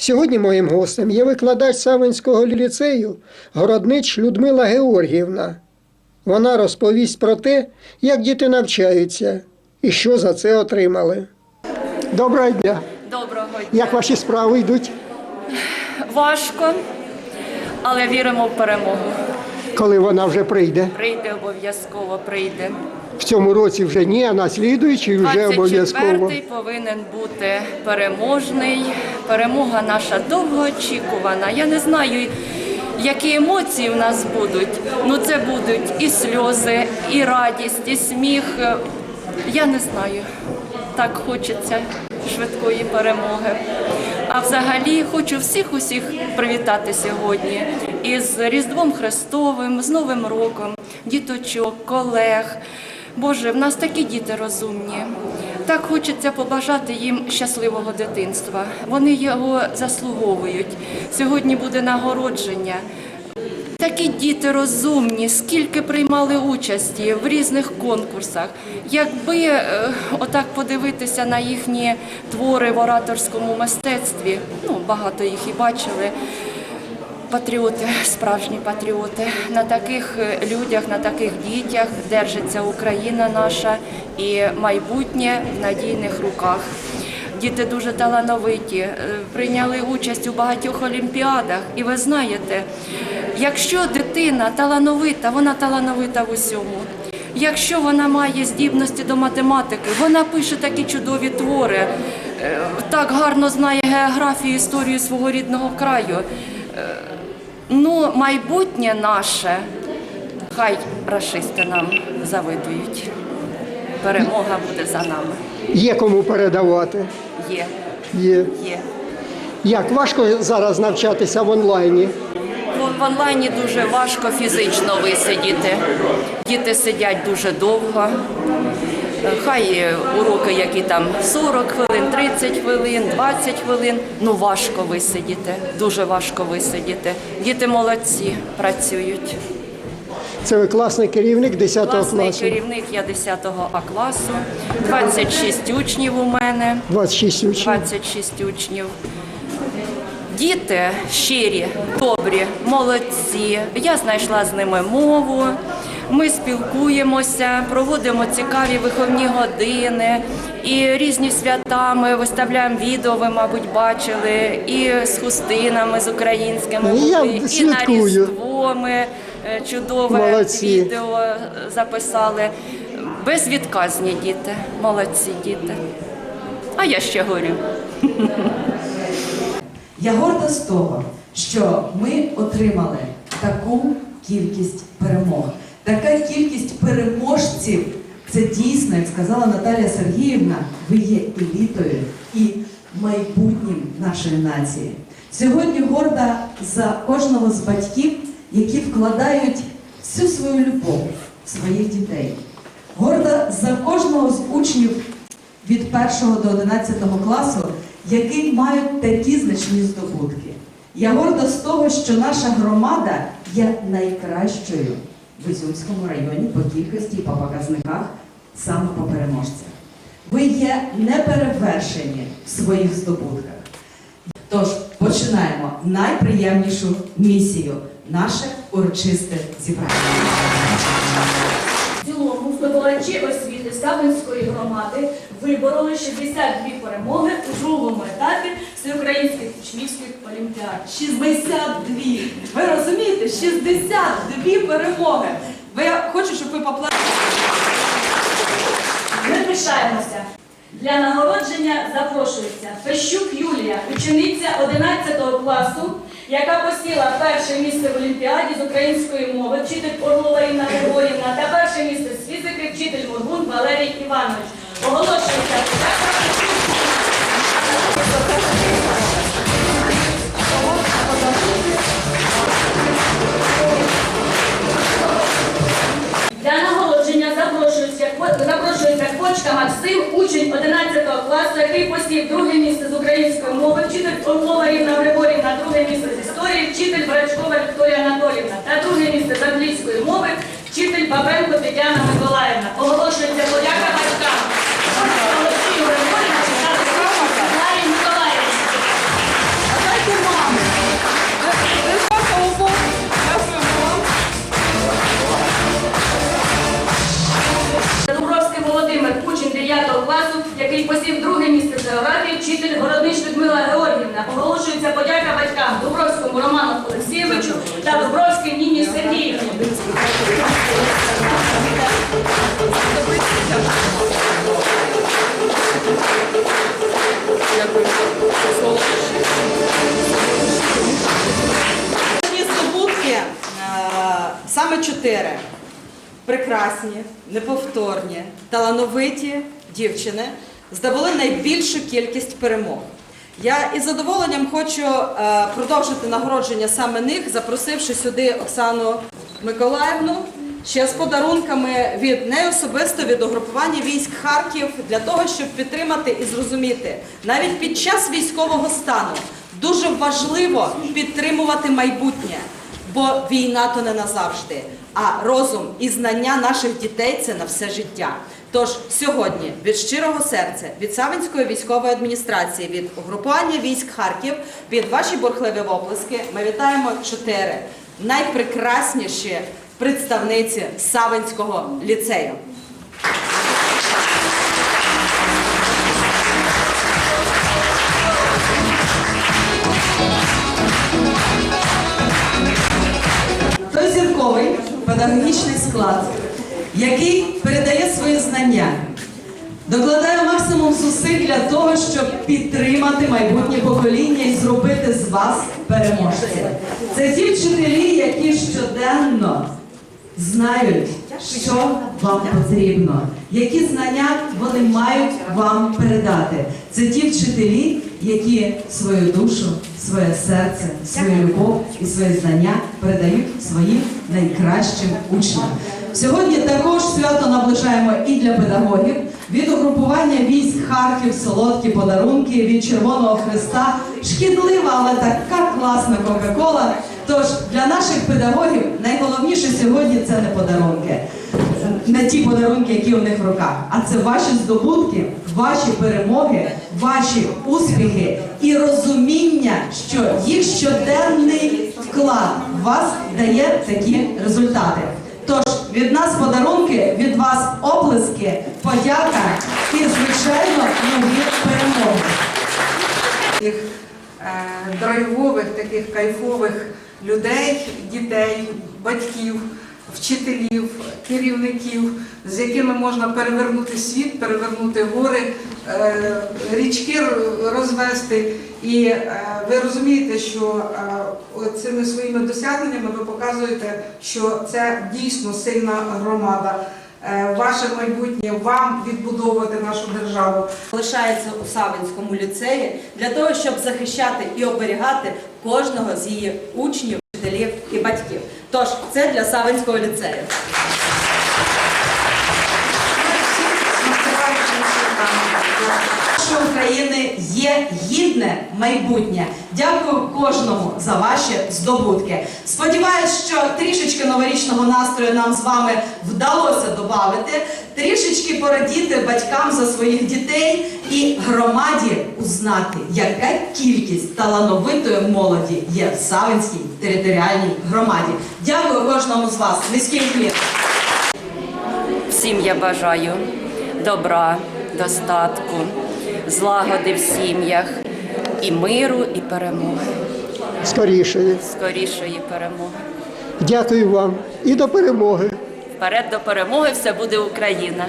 Сьогодні моїм гостем є викладач Савинського ліцею, городнич Людмила Георгіївна. Вона розповість про те, як діти навчаються і що за це отримали. Доброго дня! Доброго дня. Як ваші справи йдуть? Важко, але віримо в перемогу. Коли вона вже прийде? Прийде обов'язково, прийде. В цьому році вже ні, а на слідуючий вже обов'язково. 24-й повинен бути переможний. Перемога наша довгоочікувана. Я не знаю, які емоції в нас будуть. Ну це будуть і сльози, і радість, і сміх. Я не знаю. Так хочеться швидкої перемоги. А взагалі хочу всіх усіх привітати сьогодні із Різдвом Христовим, з Новим роком, діточок, колег. Боже, в нас такі діти розумні. Так хочеться побажати їм щасливого дитинства. Вони його заслуговують. Сьогодні буде нагородження. Такі діти розумні, скільки приймали участі в різних конкурсах. Якби е, отак подивитися на їхні твори в ораторському мистецтві, ну багато їх і бачили. Патріоти, справжні патріоти. На таких е, людях, на таких дітях держиться Україна наша і майбутнє в надійних руках. Діти дуже талановиті, е, прийняли участь у багатьох олімпіадах. І ви знаєте, якщо дитина талановита, вона талановита в усьому. Якщо вона має здібності до математики, вона пише такі чудові твори, е, так гарно знає географію, історію свого рідного краю. Ну, майбутнє наше, хай рашисти нам завидують. Перемога буде за нами. Є кому передавати. Є, Є. є. Як важко зараз навчатися в онлайні? В- В онлайні дуже важко фізично висидіти. Діти сидять дуже довго. Хай уроки, які там 40 хвилин, 30 хвилин, 20 хвилин. Ну важко висидіти, дуже важко висидіти. Діти молодці, працюють. Це ви класний керівник 10 Класний класу. керівник я 10 А класу, 26 учнів у мене, 26 учнів. 26 учнів. Діти щирі, добрі, молодці. Я знайшла з ними мову. Ми спілкуємося, проводимо цікаві виховні години і різні свята. Ми виставляємо відео, ви, мабуть, бачили, і з хустинами, з українськими Я були, і на. Різдво ми е, чудове Молодці. відео записали. Безвідказні діти, молодці діти. А я ще горю. Я горда з того, що ми отримали таку кількість перемог. Така кількість переможців це дійсно, як сказала Наталія Сергіївна, ви є елітою і майбутнім нашої нації. Сьогодні горда за кожного з батьків, які вкладають всю свою любов своїх дітей. Горда за кожного з учнів від 1 до 11 класу, які мають такі значні здобутки. Я горда з того, що наша громада є найкращою в Ізюмському районі по кількості і по показниках саме по переможцях. Ви є неперевершені в своїх здобутках. Тож починаємо найприємнішу місію наше урочисте зібрання. В цілому здобувачі освіти Ставинської громади вибороли 62 перемоги у другому етапі всеукраїнських учнівських олімпіад. 62. Ви розумієте? 62 перемоги. Ви хочу, щоб ви поплакали. Ми пишаємося. Для нагородження запрошується Фещук Юлія, учениця 11 класу, яка посіла перше місце в Олімпіаді з української мови, вчитель Орлова Інна Григорівна та перше місце з фізики, вчитель Моргун Валерій Іванович. Оголошується Максим, учень 11 класу, який посів друге місце з української мови, вчитель Орлова Рівна Григорівна, друге місце з історії, вчитель Брачкова Вікторія Анатолівна та друге місце з англійської мови, вчитель Бабенко Тетяна Миколаївна. Оголошується подяка географії, вчитель Городнич Людмила Георгіївна. Оголошується подяка батькам Дубровському Роману Олексійовичу та Дубровській Ніні Сергіївні. Здобутки е, саме чотири. Прекрасні, неповторні, талановиті дівчини здобули найбільшу кількість перемог. Я із задоволенням хочу е, продовжити нагородження саме них, запросивши сюди Оксану Миколаївну ще з подарунками від неї особисто від угрупування військ Харків для того, щоб підтримати і зрозуміти навіть під час військового стану дуже важливо підтримувати майбутнє. Бо війна то не назавжди, а розум і знання наших дітей це на все життя. Тож сьогодні від щирого серця, від Савинської військової адміністрації, від угрупування військ Харків, від ваші бурхливі оплески, ми вітаємо чотири найпрекрасніші представниці Савинського ліцею. Педагогічний склад, який передає свої знання, докладає максимум зусиль для того, щоб підтримати майбутнє покоління і зробити з вас переможців. Це ті вчителі, які щоденно знають, що вам потрібно, які знання вони мають вам передати. Це ті вчителі, які свою душу, своє серце, свою любов і свої знання передають своїм найкращим учням. Сьогодні також свято наближаємо і для педагогів від угрупування військ Харків, солодкі подарунки від Червоного Христа. Шкідлива, але така класна Кока-Кола. Тож для наших педагогів найголовніше сьогодні це не подарунки, не ті подарунки, які у них в руках, а це ваші здобутки, ваші перемоги, ваші успіхи і розуміння, що їх щоденний вклад вас дає такі результати. Тож від нас подарунки, від вас оплески, подяка і, звичайно, нові перемоги. таких е, драйвових, таких кайфових людей, дітей, батьків, вчителів, керівників, з якими можна перевернути світ, перевернути гори, е, річки розвести. І е, ви розумієте, що е, цими своїми досягненнями ви показуєте, що це дійсно сильна громада. Ваше майбутнє вам відбудовувати нашу державу. Лишається у Савинському ліцеї для того, щоб захищати і оберігати кожного з її учнів, вчителів і батьків. Тож це для Савинського ліцею. Нашої України є гідне майбутнє. Дякую кожному за ваші здобутки. Сподіваюсь, що трішечки новорічного настрою нам з вами вдалося додати, трішечки порадіти батькам за своїх дітей і громаді узнати, яка кількість талановитої молоді є в Савинській територіальній громаді. Дякую кожному з вас. Низький клін. Всім я бажаю добра, достатку, злагоди в сім'ях і миру, і перемоги, Скоріше. скорішої перемоги. Дякую вам і до перемоги. Вперед до перемоги все буде Україна.